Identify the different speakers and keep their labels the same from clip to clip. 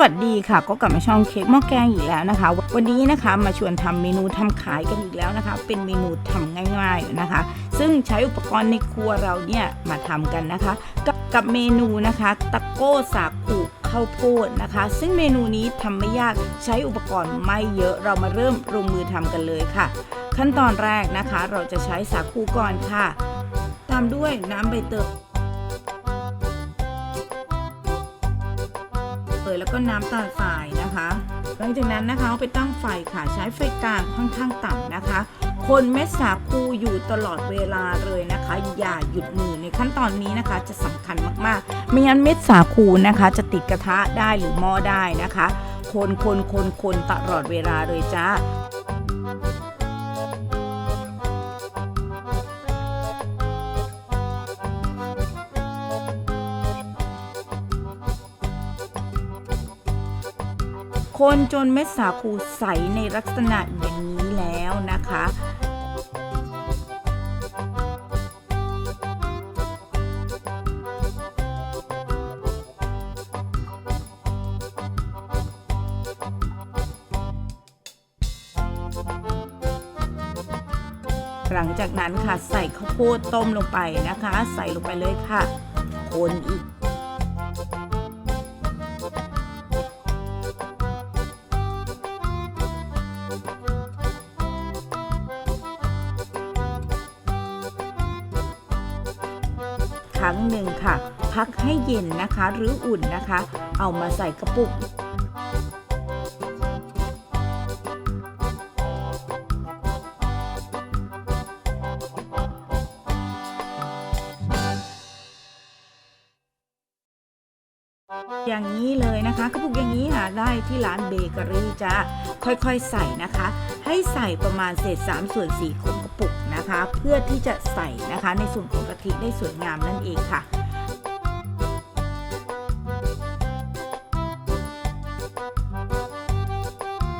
Speaker 1: วัสดีค่ะ ก็กลับมาช่องเค้กหม้อแกงอีกแล้วนะคะ วันนี้นะคะมาชวนทำเมนูทำขายกันอีกแล้วนะคะ เป็นเมนูทำง่ายๆนะคะ ซึ่งใช้อุปกรณ์ในครัวเราเนี่ยมาทำกันนะคะกับกับเมนูนะคะตะโก้สาคูข้าวโพดนะคะ ซึ่งเมนูนี้ทำไม่ยากใช้อุปกรณ์ไม่เยอะเรามาเริ่มลงมือทำกันเลยค่ะ ขั้นตอนแรกนะคะ เราจะใช้สาคูก่อนค่ะ ตามด้วยน้ำใบเตย ยแล้วก็น้ำตาลทรายนะคะ หลังจากนั้นนะคะเอาไปตั้งไฟค่ะใช้ไฟกลางค่อนข้างต่ำนะคะ คนเม็ดสาคูอยู่ตลอดเวลาเลยนะคะ อย่าหยุดมือในขั้นตอนนี้นะคะ จะสำคัญมากๆ ไม่งั้นเม็ดสาคูนะคะ จะติดกระทะได้หรือหม้อได้นะคะ คนคนคนคนตลอดเวลาเลยจ้า คนจนเม็ดสาคูใสในลักษณะอย่างนี้แล้วนะคะหลังจากนั้นค่ะใส่ข้าวโพดต้มลงไปนะคะ ใส่ลงไปเลยค่ะ คนอีก ครั้งหนึ่งค่ะ พักให้เย็นนะคะ หรืออุ่นนะคะ เอามาใส่กระปุกอย่างนี้เลยนะคะกระปุกอย่างนี้หาได้ที่ร้านเบเกอรี่จ้าค่อยๆใส่นะคะ ให้ใส่ประมาณเศษ3ส่วน4ของกระ นะคะ เพื่อที่จะใส่นะคะในส่วนของกะทิได้สวยงามนั่นเองค่ะ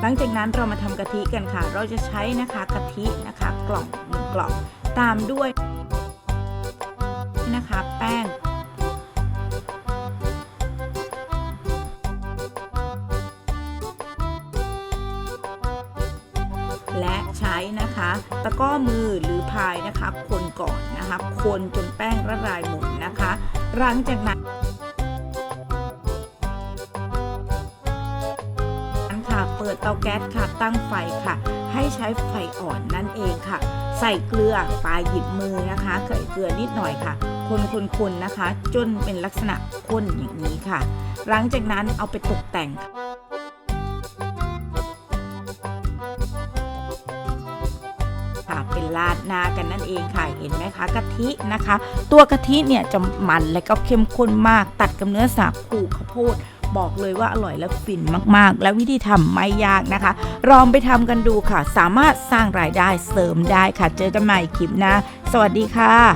Speaker 1: หลังจากนั้นเรามาทำกะทิกันค่ะ เราจะใช้นะคะกะทินะคะกล่องหนึ่งกล่องตามด้วยนะคะแป้ง และใช้นะคะ ตะก้อมือหรือพายนะคะ คนก่อนนะคะ คนจนแป้งละลายหมดนะคะ หลังจากนั้นค่ะเปิดเตาแก๊สค่ะตั้งไฟค่ะ ให้ใช้ไฟอ่อนนั่นเองค่ะ ใส่เกลือปลายหยิบมือนะคะใส่เกลือนิดหน่อยค่ะ คนๆๆนะคะ จนเป็นลักษณะข้นอย่างนี้ค่ะ หลังจากนั้นเอาไปตกแต่ง ค่ะ เป็นราดหน้ากันนั่นเองค่ะ เห็นไหมคะกะทินะคะ ตัวกะทิเนี่ยจะมันและก็เข้มข้นมาก ตัดกับเนื้อสาคูข้าวโพดบอกเลยว่าอร่อยและฟินมากๆ และวิธีทำไม่ยากนะคะ ลองไปทำกันดูค่ะ สามารถสร้างรายได้เสริมได้ค่ะ เจอกันใหม่คลิปหน้า สวัสดีค่ะ